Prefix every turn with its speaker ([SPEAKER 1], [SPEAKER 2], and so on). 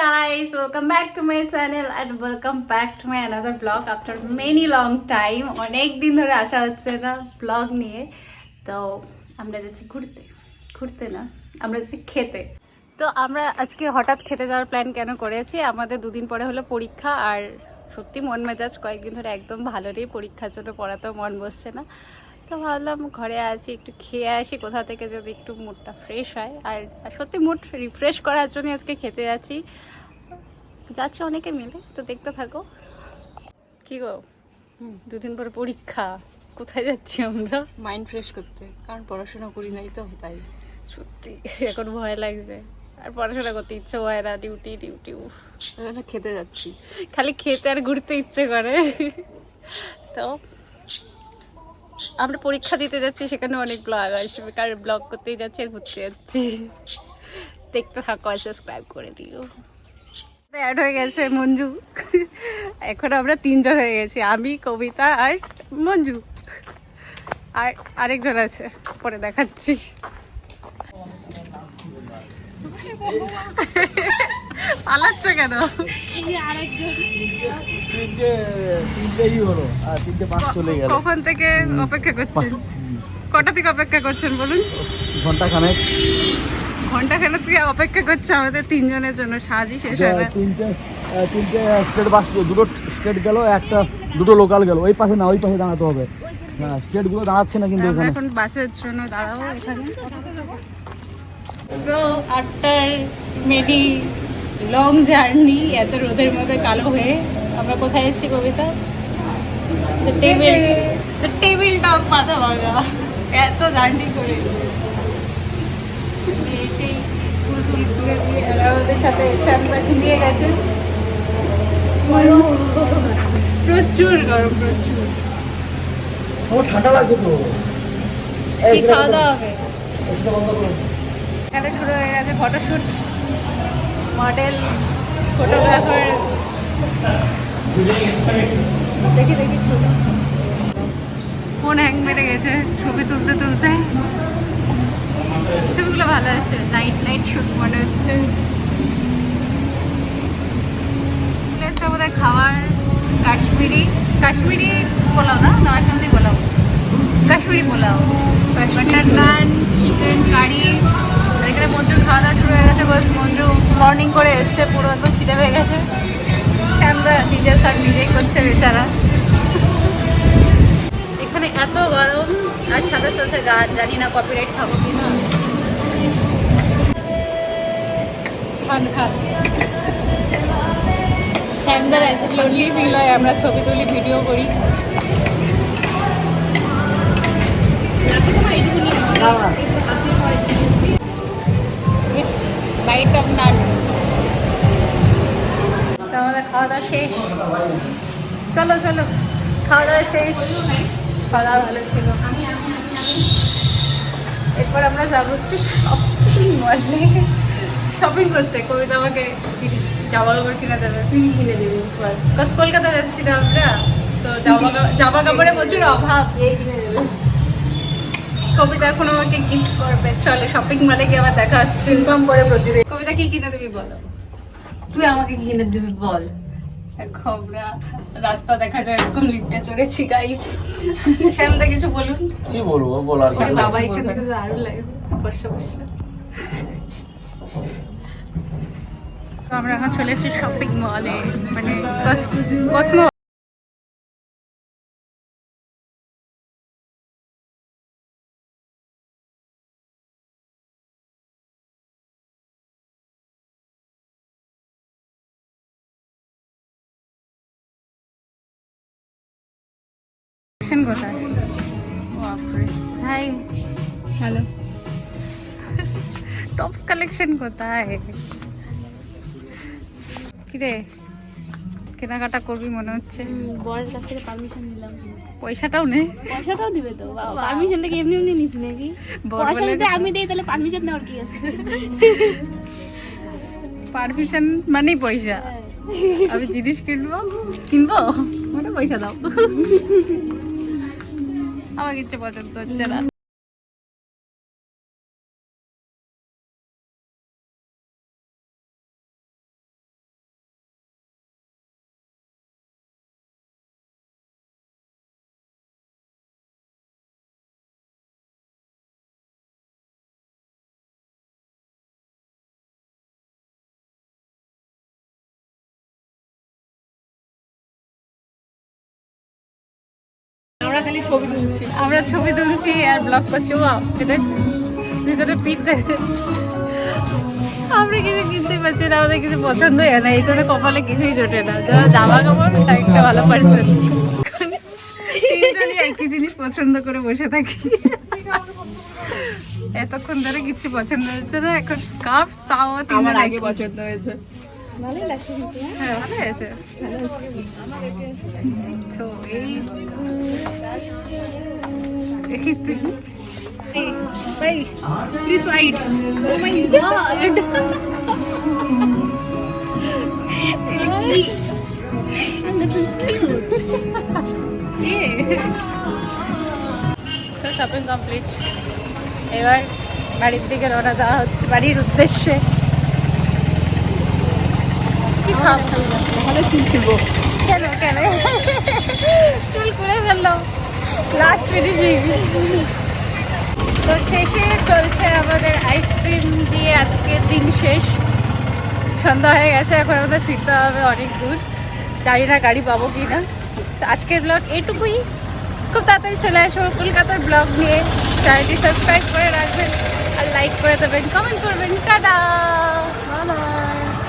[SPEAKER 1] guys, welcome back to my channel and welcome back to my another vlog. After many long time. অনেক দিন ধরে আসা হচ্ছে না ব্লগ নিয়ে। তো আমরা যাচ্ছি ঘুরতে। ঘুরতে না আমরা যাচ্ছি খেতে। তো আমরা আজকে হঠাৎ খেতে যাওয়ার প্ল্যান কেন করেছি? আমাদের দুদিন পরে হলো পরীক্ষা আর সত্যি মন মেজাজ কয়েকদিন ধরে একদম ভালো নেই। পরীক্ষার জন্য পড়াতেও মন বসছে না। তো ভাবলাম ঘরে আছি একটু খেয়ে আসি। কোথা থেকে যদি একটু মুডটা ফ্রেশ হয়। আর সত্যি মুড রিফ্রেশ করার জন্য আজকে খেতে যাচ্ছি। যাচ্ছে অনেকে মিলে তো দেখতে থাকো। কি গো? দুদিন পরে পরীক্ষা। কোথায় যাচ্ছি আমরা?
[SPEAKER 2] মাইন্ড ফ্রেশ করতে। কারণ পড়াশোনা করি নাই তো তাই।
[SPEAKER 1] সত্যি এখন ভয় লাগছে। আর পড়াশোনা করতে ইচ্ছে হয় না ডিউটি ডিউটি
[SPEAKER 2] খেতে যাচ্ছি।
[SPEAKER 1] খালি খেতে আর ঘুরতে ইচ্ছে করে। তো আমরা পরীক্ষা দিতে যাচ্ছি, সেখানে অনেক ব্লগ আসবে, কারণ ব্লগ করতেই যাচ্ছি আর ঘুরতে যাচ্ছি। দেখতে থাকো আর সাবস্ক্রাইব করে দিও। অ্যাড হয়ে গেছে মঞ্জু। এখন আমরা তিনজন হয়ে গেছি, আমি, কবিতা আর মঞ্জু। আর আরেকজন আছে, পরে দেখাচ্ছি। পালাচ্ছ কেন? কখন থেকে অপেক্ষা করছেন? কটা থেকে অপেক্ষা করছেন বলুন?
[SPEAKER 3] ঘণ্টা খানেক।
[SPEAKER 1] ঘণ্টা খানে থেকে অপেক্ষা করছে আমাদের তিনজনের জন্য। সাজই শেষ হয় না।
[SPEAKER 3] তিনটে তিনটে স্টেট বাস দুটো স্টেট গেল একটা দুটো লোকাল গেল। ওই পাশে না ওই পাশে দাঁড়াতে হবে। হ্যাঁ স্টেটগুলো দাঁড়াচ্ছে না কিন্তু এখন।
[SPEAKER 1] বাসের জন্য দাঁড়াবো এখানে। So after many long journey এত রোদের মধ্যে কালো হয়ে আমরা কোথায় এসেছি কবিতা? টেবিল টেবিল টক মাথা ভাঙা। এত জার্নি করে। সেই ফুল ফুল তুলে দিয়ে ওদের সাথে এসে আমরা ঘুমিয়ে গেছে। প্রচুর গরম প্রচুর।
[SPEAKER 3] ও ঠান্ডা লাগছে তো।
[SPEAKER 1] কি খাওয়া দাওয়া হবে? এখানে শুরু হয়ে গেছে ফটোশ্যুট মডেল, ফটোগ্রাফার। দেখি দেখি ফোন হ্যাং মেরে গেছে ছবি তুলতে তুলতে। ছবিগুলো ভালো আছে নাইট নাইট শুট মনে হচ্ছে। প্লেসটা খাওয়ার কাশ্মীরি। কাশ্মীরি পোলাও না? না বাসন্তী পোলাও। কাশ্মীরি পোলাও। বাটার নান গেছে বস মঞ্জু মর্নিং করে এসছে, পুরো একদম খিদে হয়ে গেছে। ক্যামেরা নিজের স্যার নিজেই করছে বেচারা। এখানে এত গরম, আর সাথে চলছে গান জানি না কপিরাইট খাব কি না খান আমরা ছবি তুলি ভিডিও করি। চলো চলো, খাওয়া দাওয়া শেষ। খাওয়া ভালো ছিল। এরপর আমরা যাব একটু শপিং মলে শপিং করতে। কবিতা আমাকে জামা কাপড় কিনে দেবে তুই কিনে দিবি কলকাতা যাচ্ছি আমরা তো জামা জামা কাপড়ে প্রচুর অভাব, এই কিনে দেবে। কবিতা এখন আমাকে গিফট করবে। চলে শপিং মলে গিয়ে আবার দেখা হচ্ছে। ইনকাম করে প্রচুর। কবিতা কি কিনে দিবি বলো?
[SPEAKER 2] তুই আমাকে কিনে দিবি বল।
[SPEAKER 1] আমরা রাস্তা দেখা যায় এরকম লিফটে চড়েছি গাইস শ্যামদা কিছু বলুন?
[SPEAKER 3] কি বলব? বলার কিছু
[SPEAKER 1] বাবা এখান থেকে দারুণ লাগে। বসে বসে। তো আমরা এখন চলে এসেছি শপিং মলে মানে কসমো কোথায়? বাপরে হাই হ্যালো টপস কালেকশন কোথায়? কিরে? কেনাকাটা করবি মনে হচ্ছে?
[SPEAKER 2] বরের কাছ থেকে পারমিশন নিলাম।
[SPEAKER 1] পয়সাটাও নেই
[SPEAKER 2] পয়সাটাও দিবে তো পারমিশনটা কি এমনি এমনি নিস নাকি? পয়সা যদি আমি দিই তাহলে পারমিশন নেওয়ার কি আছে?
[SPEAKER 1] পারমিশন মানেই পয়সা। আমি জিনিস কিনবো কিনবো? মানে পয়সা দাও। আমার কিচ্ছু পছন্দ হচ্ছে না
[SPEAKER 2] খালি ছবি তুলছি।
[SPEAKER 1] আমরা ছবি তুলছি আর ব্লগ করছি। ও এটা দুজনে পিঠ দেখে আমরা কিছু কিনতে পারছি না আমাদের কিছু পছন্দ হয় না। এই জন্য কপালে কিছুই জোটে না। যারা জামা কাপড় তার একটা ভালো পার্সন তিনজনই একই জিনিস পছন্দ করে বসে থাকি। এতক্ষণ ধরে কিছু পছন্দ হয়েছে না এখন স্কার্ফ তাও তিনজন আগে
[SPEAKER 2] পছন্দ হয়েছে। ভালোই লাগছে হ্যাঁ?
[SPEAKER 1] হ্যাঁ ভালো আছে তো এই এই ভাই please light oh my god shopping complete এবার বাড়ির দিকে রওনা দেওয়া হচ্ছে। বাড়ির উদ্দেশ্যে। কি খাব
[SPEAKER 2] ভালো চুল ছিলবো।
[SPEAKER 1] কেন কেন? চুল খুলে ফেলল। লাস্ট ফিনিশিং তো শেষে চলছে আমাদের আইসক্রিম দিয়ে আজকে দিন শেষ। সন্ধ্যা হয়ে গেছে এখন আমাদের ফিরতে হবে অনেক দূর। জানি না গাড়ি পাবো কি না তো আজকের ব্লগ এটুকুই। খুব তাড়াতাড়ি চলে আসব কলকাতার ব্লগ নিয়ে। চ্যানেলটি সাবস্ক্রাইব করে রাখবেন আর লাইক করে দেবেন কমেন্ট করবেন। টাটা